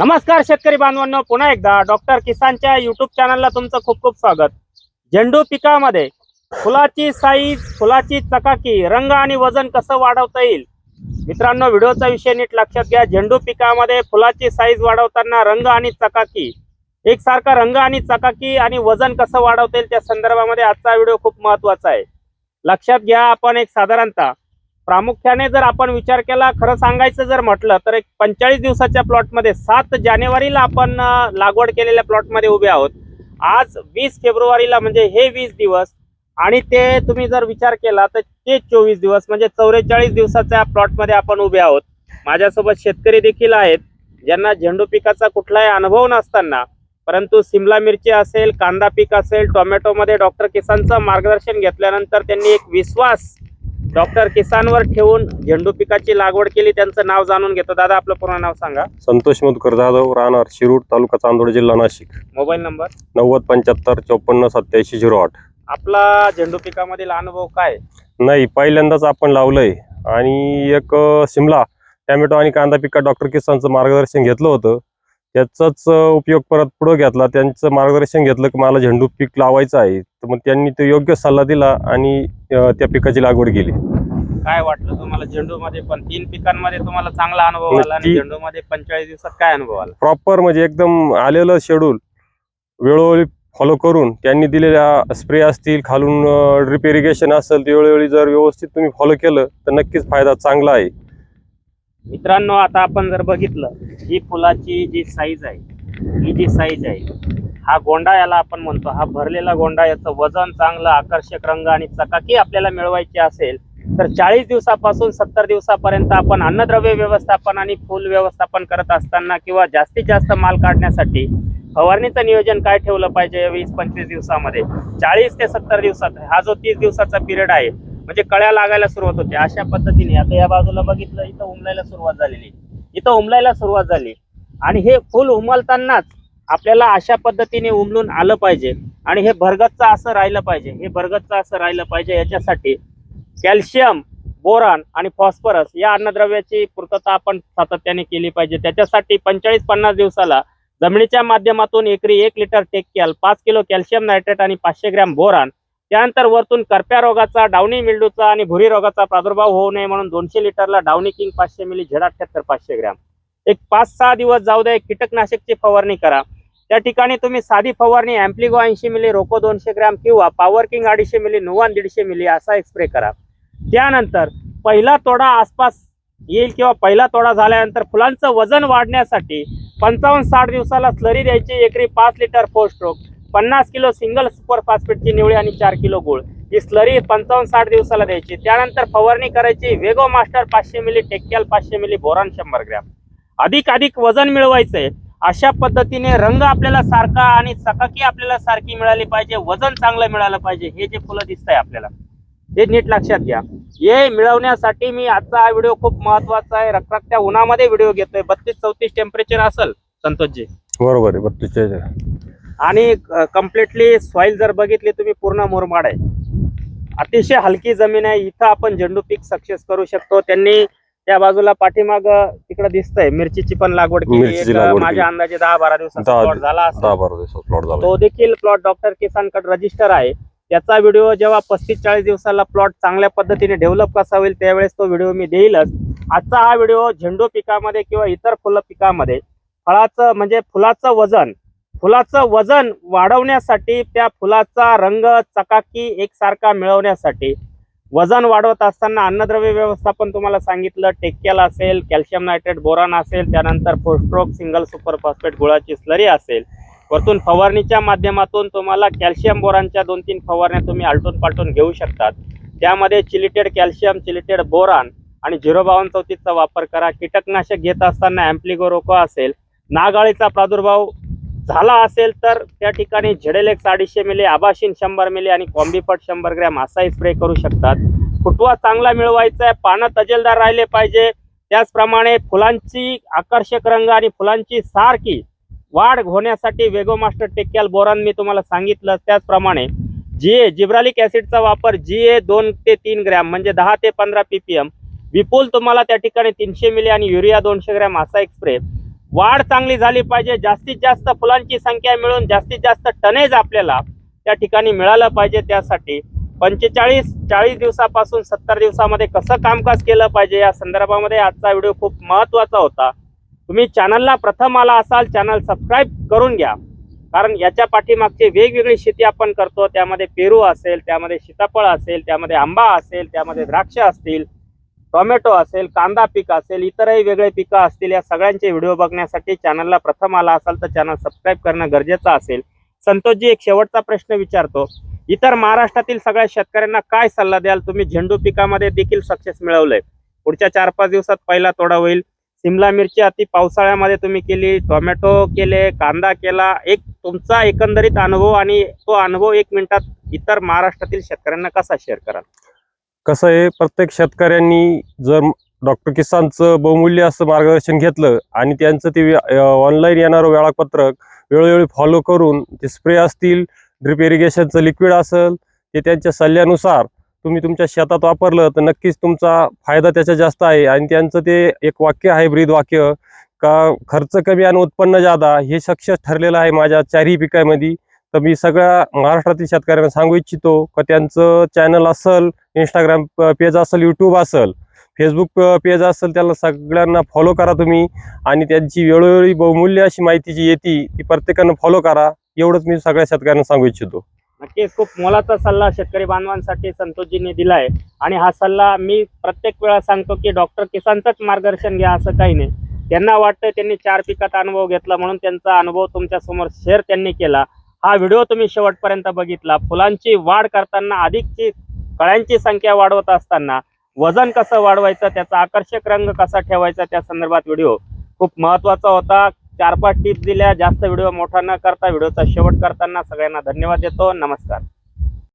नमस्कार शेतकरी बांधवांनो पुन्हा एकदा डॉक्टर किसानच्या युट्यूब चॅनलला तुमचं खूप खूप स्वागत. झेंडू पिकामध्ये फुलाची साईज फुलाची चकाकी रंग आणि वजन कसं वाढवता येईल? मित्रांनो व्हिडिओचा विषय नीट लक्षात घ्या. झेंडू पिकामध्ये फुलाची साईज वाढवताना रंग आणि चकाकी. एकसारखा रंग आणि चकाकी आणि वजन कसं वाढवता येईल त्या संदर्भामध्ये आजचा व्हिडिओ खूप महत्त्वाचा आहे. लक्षात घ्या आपण एक साधारणतः प्रामुख्याने जर आपण विचार केला खरं सांगायचं जर म्हटलं तर एक पंचेचाळीस दिवसाच्या प्लॉटमध्ये सात जानेवारीला आपण लागवड केलेल्या प्लॉटमध्ये उभे आहोत. आज वीस फेब्रुवारीला म्हणजे हे वीस दिवस आणि ते तुम्ही जर विचार केला तर ते चोवीस दिवस म्हणजे चौवेचाळीस दिवसाच्या प्लॉटमध्ये आपण उभे आहोत. माझ्यासोबत शेतकरी देखील आहेत ज्यांना झेंडू पिकाचा कुठलाही अनुभव नसताना परंतु सिमला मिरची असेल कांदा पीक असेल टोमॅटोमध्ये डॉक्टर किसानचं मार्गदर्शन घेतल्यानंतर त्यांनी एक विश्वास डॉक्टर किसानवर ठेवून झेंडू पिकाची लागवड केली त्यांचं नाव जाणून घेतो. दादा आपलं पूर्ण नाव सांगा. संतोष मधुकर जाधव राहणार शिरूर तालुका चांदोड जिल्हा नाशिक. Mobile number? नव्वद पंच्याहत्तर चौपन्न सत्याऐंशी झिरो आठ. आपला झेंडू पिकामधील अनुभव काय? नाही पहिल्यांदाच आपण लावलंय. आणि एक अं, सिमला टॅमॅटो आणि कांदा पिकात डॉक्टर किसानचं मार्गदर्शन घेतलं होतं. त्याचाच उपयोग परत पुढे घेतला. त्यांचं मार्गदर्शन घेतलं की मला झेंडू पीक लावायचं आहे. तर मग त्यांनी तो योग्य सल्ला दिला आणि त्या पिकाची लागवड केली. काय वाटलं तुम्हाला झेंडू मध्ये पण तीन पिकांमध्ये तुम्हाला चांगला अनुभव आला आणि. झेंडू मध्ये पंचेचाळीस दिवसात काय अनुभव आला? प्रॉपर म्हणजे एकदम आलेलं शेड्यूल वेळोवेळी फॉलो करून त्यांनी दिलेल्या स्प्रे असतील खालून ड्रिप इरिगेशन असेल ते वेळोवेळी जर व्यवस्थित तुम्ही फॉलो केलं तर नक्कीच फायदा चांगला आहे. मित्रांनो आता आपण जर बघितलं ही फुलाची जी साईज आहे ही जी साईज आहे हा गोंडा याला आपण म्हणतो. हा भरलेला गोंडा याचं वजन चांगलं आकर्षक रंग आणि चकाकी आपल्याला मिळवायची असेल तर चाळीस दिवसापासून सत्तर दिवसापर्यंत आपण अन्नद्रव्य व्यवस्थापन आणि फुल व्यवस्थापन करत असताना किंवा जास्तीत जास्त माल काढण्यासाठी फवारणीचं नियोजन काय ठेवलं पाहिजे वीस पंचवीस दिवसामध्ये? चाळीस ते सत्तर दिवसात हा जो तीस दिवसाचा पिरियड आहे म्हणजे कळ्या लागायला सुरुवात होते. अशा पद्धतीने आता या बाजूला बघितलं इथं उमलायला सुरुवात झालेली. इथं उमलायला सुरुवात झाली. आणि हे फुल उमलतानाच आपल्याला अशा पद्धतीने उमलून आलं पाहिजे. आणि हे भरगतचं असं राहिलं पाहिजे. हे भरगतचं असं राहिलं पाहिजे याच्यासाठी कॅल्शियम बोरान आणि फॉस्फरस या अन्नद्रव्याची पूर्तता आपण सातत्याने केली पाहिजे. त्याच्यासाठी पंचेचाळीस पन्नास दिवसाला जमिनीच्या माध्यमातून एकरी एक लिटर टेक्कॅल पाच किलो कॅल्शियम नायट्रेट आणि पाचशे ग्रॅम बोरान त्यानंतर वरतून करप्या रोगाचा डावणी मिल्डूचा आणि भुरी रोगाचा प्रादुर्भाव होऊ नये म्हणून दोनशे लिटरला डावणी किंग पाचशे मिली झेड अठ्याहत्तर पाचशे ग्रॅम. एक पाच सहा दिवस जाऊ दे कीटकनाशकची फवारणी करा. त्या ठिकाणी तुम्ही साधी फवारणी अँप्लिगो ऐंशी मिली रोको दोनशे ग्रॅम किंवा पॉवर किंग अडीचशे मिली नुवान दीडशे मिली असा एक स्प्रे करा. त्यानंतर पहिला तोडा आसपास येईल किंवा पहिला तोडा झाल्यानंतर फुलांचं वजन वाढण्यासाठी पंचावन्न साठ दिवसाला स्लरी द्यायची एकरी पाच लिटर फोर स्ट्रोक. पन्नास किलो सिंगल सुपर फॉस्फेटची निवळी आणि चार किलो गुळ. ही स्लरी पंचावन्न साठ दिवसाला द्यायची. त्यानंतर फवारणी करायची वेगो मास्टर पाचशे मिली टेक्याल पाचशे मिली बोरान शंभर ग्रॅम. अधिक अधिक वजन मिळवायचंय. अशा पद्धतीने रंग आपल्याला सारखा आणि चकाकी आपल्याला सारखी मिळाली पाहिजे. वजन चांगलं मिळालं पाहिजे. हे जे फुलं दिसतंय आपल्याला हे नीट लक्षात घ्या. हे मिळवण्यासाठी मी आजचा हा व्हिडिओ खूप महत्त्वाचा आहे. रखरखत्या उन्हामध्ये व्हिडिओ घेतोय. बत्तीस चौतीस टेम्परेचर असेल संतोषजी. बरोबर आहे बत्तीस आणि कम्प्लिटली सॉइल जर बघितली तुम्ही पूर्ण मुरमाड आहे. अतिशय हलकी जमीन आहे. इथं आपण झेंडू पीक सक्सेस करू शकतो. त्यांनी त्या बाजूला पाठीमाग तिकडे दिसतंय मिरचीची पण लागवड केली. माझ्या. अंदाजे दहा बारा दिवसाचा झाला प्लॉट झाला. तो देखील प्लॉट डॉक्टर किसानकडे रजिस्टर आहे. त्याचा व्हिडिओ जेव्हा पस्तीस चाळीस दिवसाला प्लॉट चांगल्या पद्धतीने डेव्हलप कसा होईल त्यावेळेस तो व्हिडिओ मी देईलच. आजचा हा व्हिडिओ झेंडू पिकामध्ये किंवा इतर फुलं पिकामध्ये फळाचं म्हणजे फुलाचं वजन फुलाचं वजन वाढवण्यासाठी त्या फुलाचा रंग चकाकी एकसारखा मिळवण्यासाठी. वजन वाढवत असताना अन्नद्रव्य व्यवस्थापन तुम्हाला सांगितलं टेक्कॅल असेल कॅल्शियम नायट्रेट बोरॉन असेल त्यानंतर four stroke single super phosphate गुळाची स्लरी असेल. वरतून फवारणीच्या माध्यमातून तुम्हाला कॅल्शियम बोरांच्या दोन तीन फवारण्या तुम्ही आलटून पालटून घेऊ शकतात. त्यामध्ये चिलिटेड कॅल्शियम चिलिटेड बोरान आणि झिरो बावन चौतीसचा वापर करा. कीटकनाशक घेत असताना अँप्लिगो असेल. नागाळीचा प्रादुर्भाव झाला असेल तर त्या ठिकाणी झेडेलेक्स अडीचशे मिली आबाशीन शंभर मिली आणि कॉम्बिपट शंभर ग्रॅम असाही स्प्रे करू शकतात. फुटवा चांगला मिळवायचा आहे पानं तजेलदार राहिले पाहिजे. त्याचप्रमाणे फुलांची आकर्षक रंग आणि फुलांची सारखी वाढ होण्यासाठी वेगो मास्टर टेक्याल बोरान मी तुम्हाला सांगितलं. त्याचप्रमाणे जी ए जिब्रालिक ॲसिडचा वापर जी ए दोन ते तीन ग्रॅम म्हणजे दहा ते पंधरा पीपीएम. विपुल तुम्हाला त्या ठिकाणी तीनशे मिली आणि युरिया दोनशे ग्रॅम असा एक स्प्रे. वाढ चांगली झाली पाहिजे जास्तीत जास्त फुलांची संख्या मिळून जास्तीत जास्त टनेज आपल्याला त्या ठिकाणी मिळालं पाहिजे त्यासाठी. पंचेचाळीस चाळीस दिवसापासून सत्तर दिवसामध्ये कसं कामकाज केलं पाहिजे या संदर्भामध्ये आजचा व्हिडिओ खूप महत्त्वाचा होता. तुम्ही चॅनलला प्रथम आला असाल चॅनल सबस्क्राईब करून घ्या. कारण याच्या पाठीमागची वेगवेगळी शेती आपण करतो त्यामध्ये पेरू असेल त्यामध्ये सीताफळ असेल त्यामध्ये आंबा असेल त्यामध्ये द्राक्ष असतील टोमॅटो असेल कांदा पीक असेल इतरही वेगळे पिकं असतील या सगळ्यांचे व्हिडिओ बघण्यासाठी चॅनलला प्रथम आला असाल तर चॅनल सबस्क्राईब करणं गरजेचं असेल. संतोषजी एक शेवटचा प्रश्न विचारतो. इतर महाराष्ट्रातील सगळ्या शेतकऱ्यांना काय सल्ला द्याल? तुम्ही झेंडू पिकामध्ये देखील सक्सेस मिळवलंय. पुढच्या चार पाच दिवसात पहिला तोडा होईल. सिमला मिरची अति पावसाळ्यामध्ये तुम्ही केली टोमॅटो केले कांदा केला. एक तुमचा एकंदरीत अनुभव आणि तो अनुभव एक मिनिटात इतर महाराष्ट्रातील शेतकऱ्यांना कसा शेअर कराल? कसं आहे प्रत्येक शेतकऱ्यांनी जर डॉक्टर किसानचं बहुमूल्य असं मार्गदर्शन घेतलं आणि त्यांचं ते ऑनलाईन येणारं वेळापत्रक वेळोवेळी फॉलो करून ते स्प्रे असतील ड्रिप इरिगेशनचं लिक्विड असेल ते त्यांच्या सल्ल्यानुसार तुम्ही तुमच्या शेतात वापरलं तर नक्कीच तुमचा फायदा त्याचा जास्त आहे आणि त्यांचं ते एक वाक्य आहे ब्रीद वाक्य का खर्च कमी आणि उत्पन्न जादा हे सक्ष ठरलेलं आहे माझ्या चारही पिकामध्ये. तर मी सगळ्या महाराष्ट्रातील शेतकऱ्यांना सांगू इच्छितो का त्यांचं चॅनल असेल इंस्टाग्राम पेज असेल यूट्यूब असेल फेसबुक पेज असेल त्याला सगळ्यांना फॉलो करा तुम्ही. आणि त्यांची वेळोवेळी बहुमूल्य अशी माहिती जी येते ती प्रत्येकानं फॉलो करा. एवढंच मी सगळ्या शेतकऱ्यांना सांगू इच्छितो. नक्कीच खूप मोलाचा सल्ला शेतकरी बांधवांसाठी संतोषजींनी दिलाय. आणि हा सल्ला मी प्रत्येक वेळा सांगतो की डॉक्टर किसानचंच मार्गदर्शन घ्या असं काही नाही. त्यांना वाटतं त्यांनी चार पिकात अनुभव घेतला म्हणून त्यांचा अनुभव तुमच्यासमोर शेअर त्यांनी केला. हा व्हिडिओ तुम्ही शेवटपर्यंत बघितला. फुलांची वाढ करताना अधिकची कळ्यांची संख्या वाढवत असताना वजन कसं वाढवायचं त्याचा आकर्षक रंग कसा ठेवायचा त्या संदर्भात व्हिडिओ खूप महत्त्वाचा होता. चार पाच टिप्स दिल्या. जास्त व्हिडिओ मोठा न करता व्हिडिओचा शेवट करताना सगळ्यांना धन्यवाद देतो. नमस्कार.